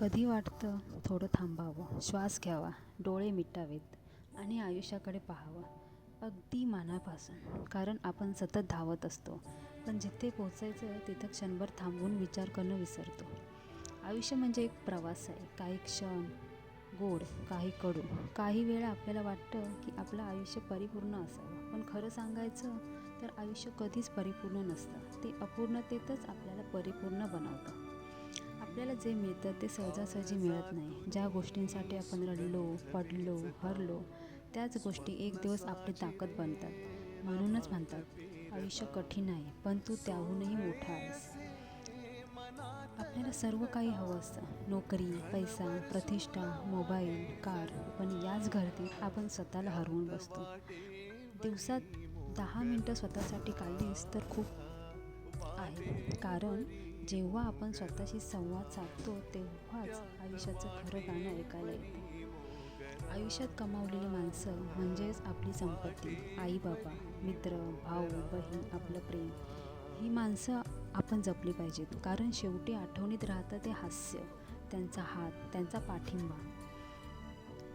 कधी वाटतं थोडं थांबावं? श्वास घ्यावा. डोळे मिटावेत आणि आयुष्याकडे पाहावं. अगदी मनापासून. कारण आपण सतत धावत असतो. पण जिथे पोचायचं तिथं क्षणभर थांबून विचार करणं विसरतो. आयुष्य म्हणजे एक प्रवास आहे. काही क्षण गोड काही कडू. काही वेळा आपल्याला वाटतं की आपलं आयुष्य परिपूर्ण असावं. पण खरं सांगायचं तर आयुष्य कधीच परिपूर्ण नसतं. ते अपूर्णतेतच आपल्याला परिपूर्ण बनवतं. आपल्याला जे मिळतं ते सहजासहजी मिळत नाही. ज्या गोष्टींसाठी आपण रडलो पडलो हरलो त्याच गोष्टी एक दिवस आपली ताकद बनतात. म्हणूनच म्हणतात आयुष्य कठीण आहे पण तू त्याहूनही मोठा आहेस. आपल्याला सर्व काही हवं असतं. नोकरी पैसा प्रतिष्ठा मोबाईल कार पण याच गर्दीत आपण स्वतःला हरवून बसतो. दिवसात दहा मिनटं स्वतःसाठी काढलीस तर खूप आहे. कारण जेव्हा आपण स्वतःशी संवाद साधतो तेव्हाच आयुष्याचं खरं गाणं ऐकायला येतं. आयुष्यात कमावलेली माणसं म्हणजेच आपली संपत्ती आई बाबा मित्र भाऊ बहीण आपलं प्रेम ही माणसं आपण जपली पाहिजेत. कारण शेवटी आठवणीत राहतं ते हास्य त्यांचा हात त्यांचा पाठिंबा.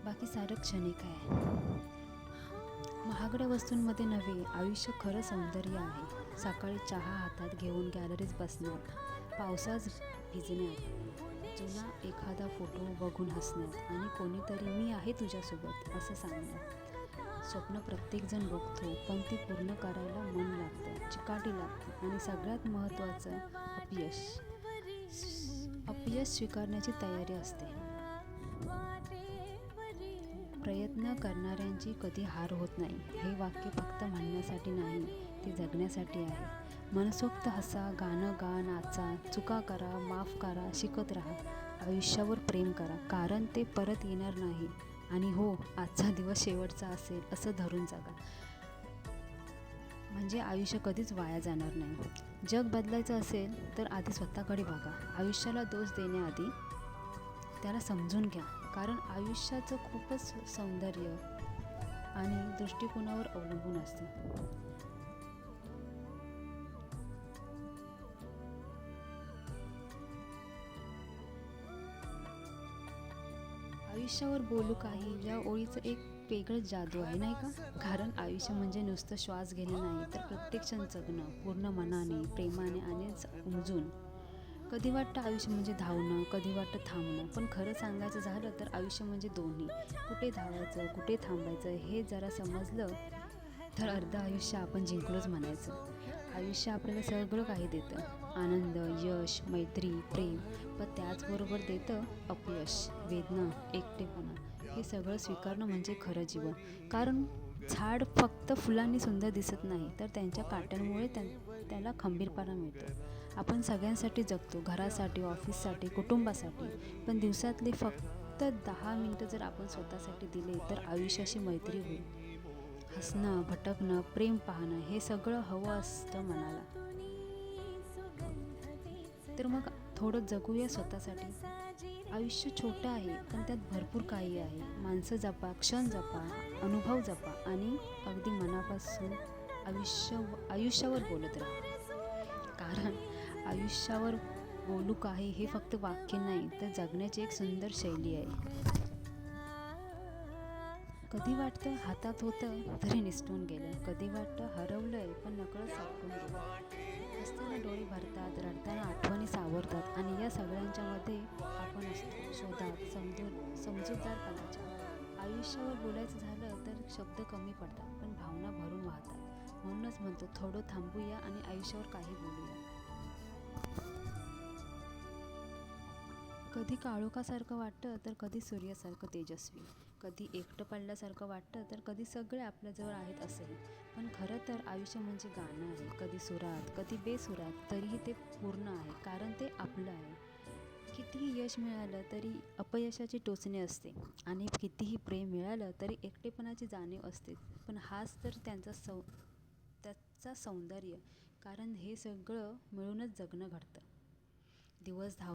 बाकी सारं क्षणिक आहे महागड्या वस्तूंमध्ये नव्हे आयुष्य खरं सौंदर्य आहे. सकाळी चहा हातात घेऊन गॅलरीत बसणार. पावसात भिजण्यात जुना एखादा फोटो बघून हसण्यात आणि कोणीतरी मी आहे तुझ्यासोबत असं सांगण्यात स्वप्न प्रत्येकजण बघतो पण ती पूर्ण करायला मन लागतं चिकाटी लागते आणि सगळ्यात महत्त्वाचं अपयश. अपयश स्वीकारण्याची तयारी असते. प्रयत्न करणाऱ्यांची कधी हार होत नाही. हे वाक्य फक्त म्हणण्यासाठी नाही ते जगण्यासाठी आहे. मनसोक्त हसा गाणं गा नाचा चुका करा माफ करा शिकत राहा. आयुष्यावर प्रेम करा कारण ते परत येणार नाही. आणि हो आजचा दिवस शेवटचा असेल असं धरून जगा. म्हणजे आयुष्य कधीच वाया जाणार नाही. जग बदलायचं असेल तर आधी स्वतःकडे बघा. आयुष्याला दोष देण्याआधी त्याला समजून घ्या. कारण आयुष्याचं खूपच सौंदर्य आणि दृष्टिकोनावर अवलंबून असतं. आयुष्यावर बोलू काही या ओळीचं एक वेगळं जादू आहे नाही का? कारण आयुष्य म्हणजे नुसतं श्वास घेणं नाही तर प्रत्येक क्षण जगणं पूर्ण मनाने प्रेमाने आणि उमजून. कधी वाटतं आयुष्य म्हणजे धावणं कधी वाटतं थांबणं? पण खरं सांगायचं झालं तर आयुष्य म्हणजे दोन्ही. कुठे धावायचं कुठे थांबायचं हे जरा समजलं तर अर्ध आयुष्य आपण जिंकलोच म्हणायचं. आयुष्य आपल्याला सगळं काही देतं. आनंद यश मैत्री प्रेम पण त्याचबरोबर देतं अपयश वेदना एकटेपणा. हे सगळं स्वीकारणं म्हणजे खरं जीवन. कारण झाड फक्त फुलांनी सुंदर दिसत नाही तर त्यांच्या काट्यांमुळे त्या त्याला खंबीरपणा मिळतो. आपण सगळ्यांसाठी जगतो घरासाठी ऑफिससाठी कुटुंबासाठी. पण दिवसातले फक्त दहा मिनटं जर आपण स्वतःसाठी दिले तर आयुष्याशी मैत्री होईल. हसणं भटकणं प्रेम पाहणं हे सगळं हवं असतं मनाला. तर मग थोडं जगूया स्वतःसाठी. आयुष्य छोटं आहे पण त्यात भरपूर काही आहे. माणसं जपा क्षण जपा अनुभव जपा आणि अगदी मनापासून आयुष्य आयुष्यावर बोलत राहा. कारण आयुष्यावर बोलू काही हे फक्त वाक्य नाही तर जगण्याची एक सुंदर शैली आहे. कधी वाटतं हातात होतं तरी निसटून गेलं. कधी वाटतं हरवलंय पण नकळत सापडून गेलं. हसताना डोळे भरतात रडताना आठवणी सावरतात आणि या सगळ्यांच्यामध्ये आपण असतो. शोधात समजून समजूतदारपणाच्या. आयुष्यावर बोलायचं झालं तर शब्द कमी पडतात पण भावना भरून वाहतात. म्हणूनच म्हणतो थोडं थांबूया आणि आयुष्यावर काही बोलूया. कधी काळोखासारखं वाटतं तर कधी सूर्यासारखं तेजस्वी. कधी एकटं पडल्यासारखं वाटतं तर कधी सगळे आपल्याजवळ आहेत असेल पण खरं तर आयुष्य म्हणजे गाणं आहे. कधी सुरात कधी बेसुरात तरीही ते पूर्ण आहे. कारण ते आपलं आहे. कितीही यश मिळालं तरी अपयशाची टोचणे असते. आणि कितीही प्रेम मिळालं तरी एकटेपणाची जाणीव असते. पण हाच तर त्यांचा सौ त्याचा सौंदर्य. कारण हे सगळं मिळूनच जगणं घडतं. दिवस धाव